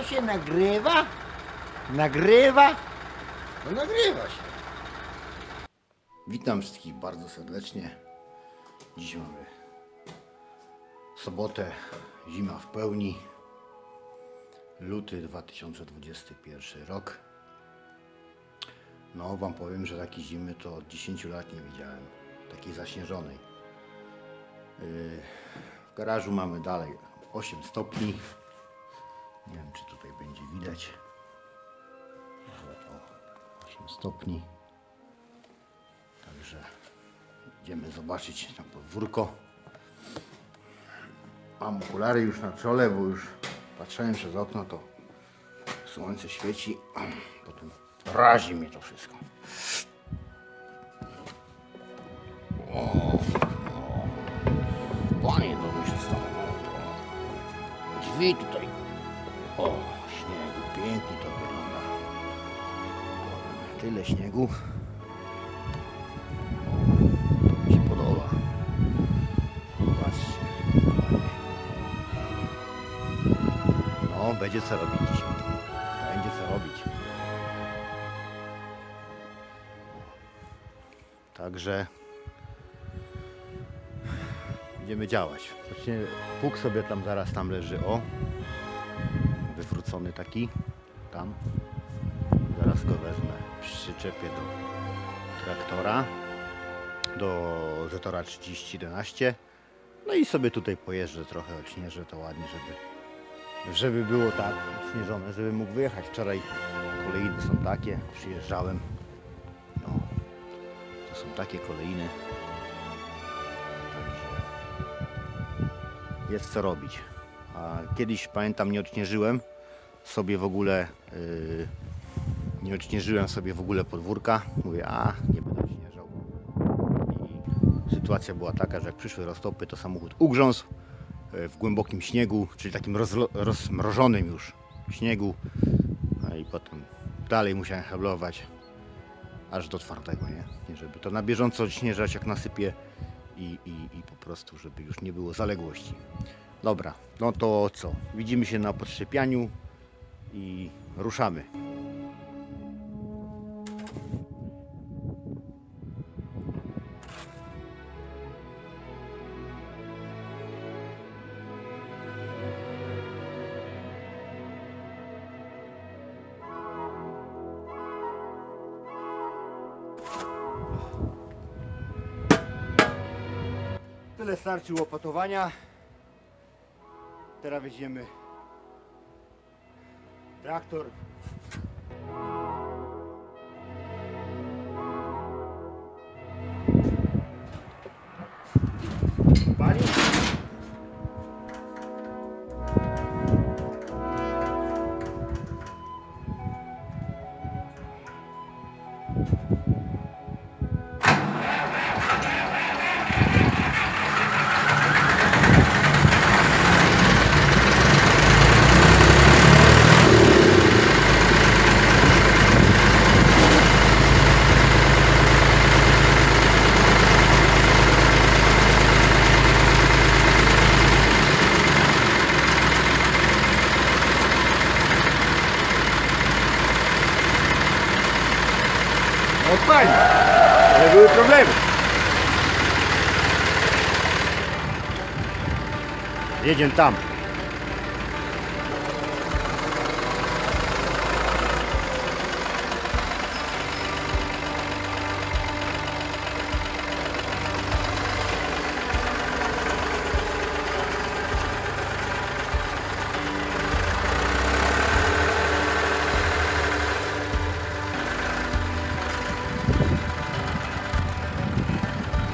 To się nagrywa? Nagrywa? No nagrywa się. Witam wszystkich bardzo serdecznie. Dziś mamy sobotę, zima w pełni. Luty 2021 rok. No, wam powiem, że takiej zimy to od 10 lat nie widziałem. Takiej zaśnieżonej. Yy, W garażu mamy dalej 8 stopni. Nie wiem, czy tutaj będzie widać. Ale o, 8 stopni. Także idziemy zobaczyć na podwórko. Mam okulary już na czole, bo już patrzyłem przez okno, to słońce świeci. Potem razi mnie to wszystko. O, o. Panie, to mi się stało. Drzwi tutaj. Tyle śniegu. Mi się podoba. No, będzie co robić dzisiaj. Będzie co robić. Także będziemy działać. Właśnie pług sobie tam zaraz tam leży, o. Wywrócony taki. Tam. Zaraz go wezmę. Przyczepię do traktora. Do Zetora 3011. No i sobie tutaj pojeżdżę trochę, odśnieżę to ładnie, żeby żeby było tak odśnieżone, żeby mógł wyjechać. Wczoraj kolejny są takie, przyjeżdżałem. No, to są takie kolejny. Także jest co robić. A kiedyś pamiętam nie odśnieżyłem sobie w ogóle yy, nie odśnieżyłem sobie w ogóle podwórka. Mówię, a nie będę odśnieżał. I sytuacja była taka, że jak przyszły roztopy, to samochód ugrzązł e, w głębokim śniegu, czyli takim rozmrożonym już śniegu. No i potem dalej musiałem hablować aż do twardego, nie żeby to na bieżąco odśnieżać jak nasypie i, i, i po prostu, żeby już nie było zaległości. Dobra, no to co? Widzimy się na podszczepianiu i ruszamy. Tyle starczy łopatowania. Teraz weźmiemy traktor. Pali? Odpali. Ale były problemy. Jedziemy tam.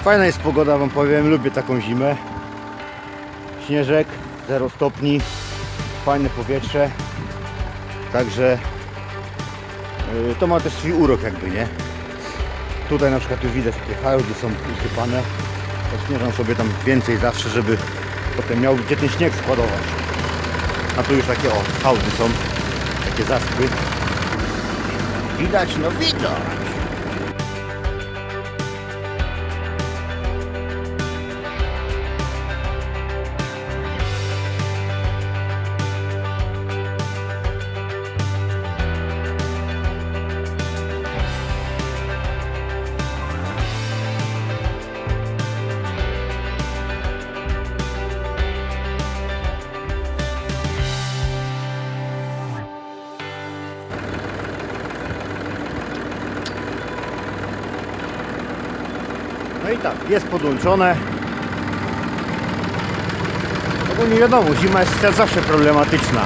Fajna jest pogoda, wam powiem, lubię taką zimę. Śnieżek, 0 stopni, fajne powietrze. Także yy, to ma też swój urok jakby, nie? Tutaj na przykład już widać jakie hałdy są usypane. Odśnieżam sobie tam więcej zawsze, żeby potem miał gdzie ten śnieg składować. A tu już takie o, hałdy są, takie zaspy. Widać, no widać. No i tak, jest podłączone. No bo nie wiadomo, zima jest zawsze problematyczna.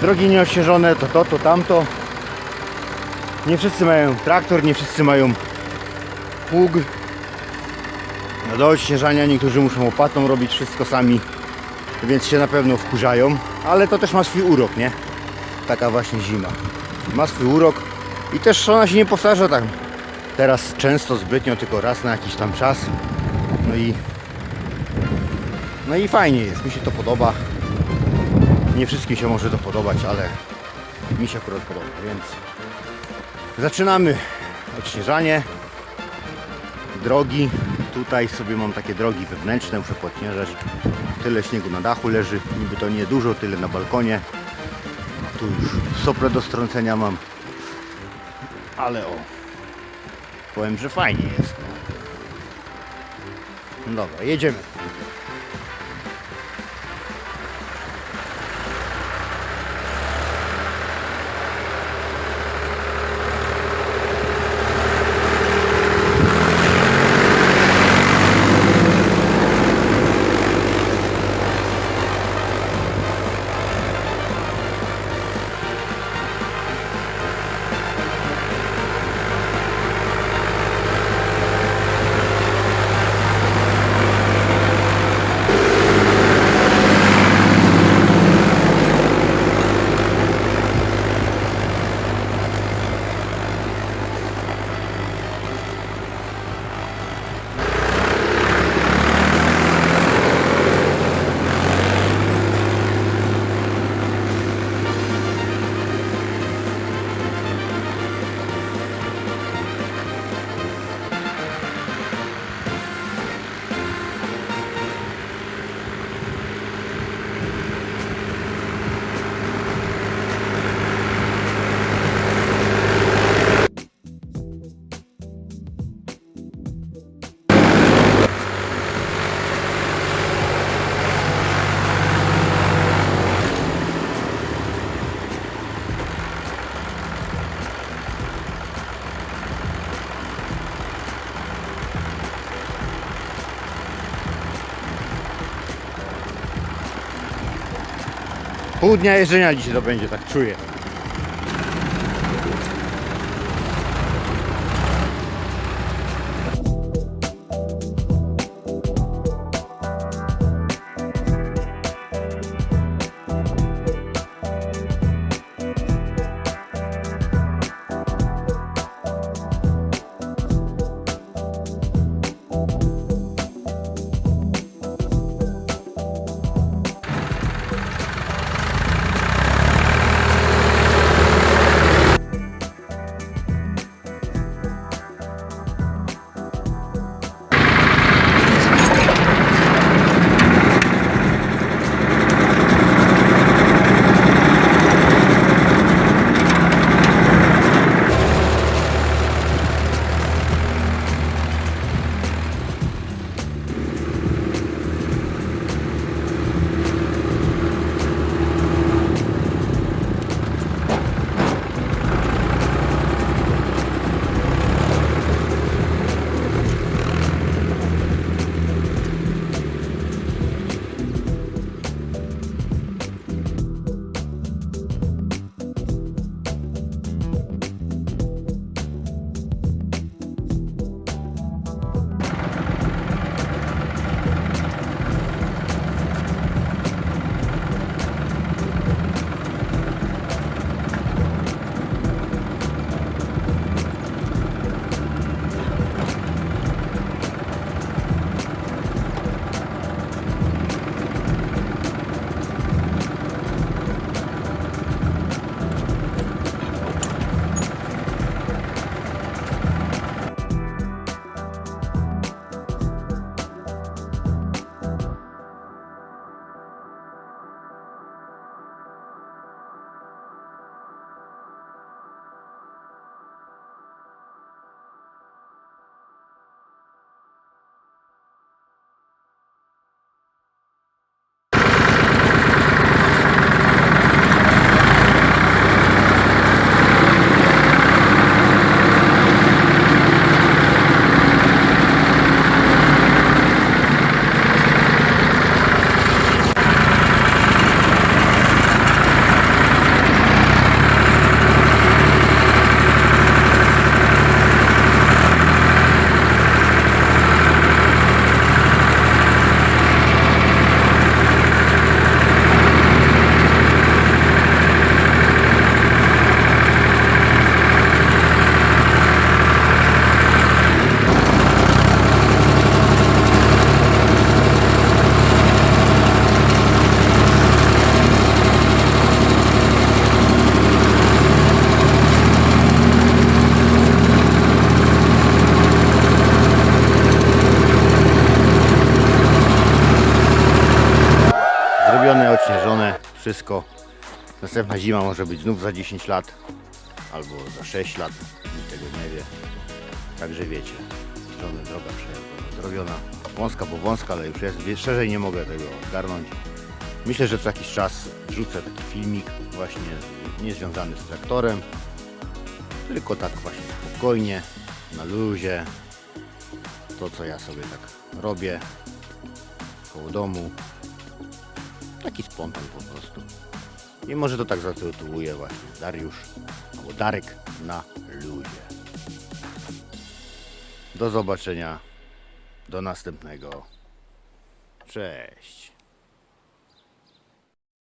Drogi nieościeżone, to to, to tamto. Nie wszyscy mają traktor, nie wszyscy mają pług. No do odśnieżania niektórzy muszą łopatą robić wszystko sami, więc się na pewno wkurzają, ale to też ma swój urok, nie? Taka właśnie zima. Ma swój urok i też ona się nie powtarza tak teraz często, zbytnio, tylko raz na jakiś tam czas. No i no i fajnie jest, mi się to podoba. Nie wszystkim się może to podobać, ale mi się akurat podoba, więc zaczynamy odśnieżanie drogi. Tutaj sobie mam takie drogi wewnętrzne, muszę podśnieżać. Tyle śniegu na dachu leży, niby to nie dużo, tyle na balkonie. Tu już sople do strącenia mam. Ale o, powiem, że fajnie jest. No dobra, jedziemy. Pół dnia jeżdżenia dzisiaj to będzie, tak czuję. Wszystko. Następna zima może być znów za 10 lat albo za 6 lat, nikt tego nie wie. Także wiecie, żony droga przejazdowa zrobiona. Wąska, bo wąska, ale już jest, szerzej nie mogę tego ogarnąć. Myślę, że co jakiś czas wrzucę taki filmik właśnie niezwiązany z traktorem, tylko tak właśnie spokojnie, na luzie. To co ja sobie tak robię koło domu. Taki spontan po prostu. I może to tak zatytułuję właśnie Dariusz albo Darek na luzie. Do zobaczenia. Do następnego. Cześć.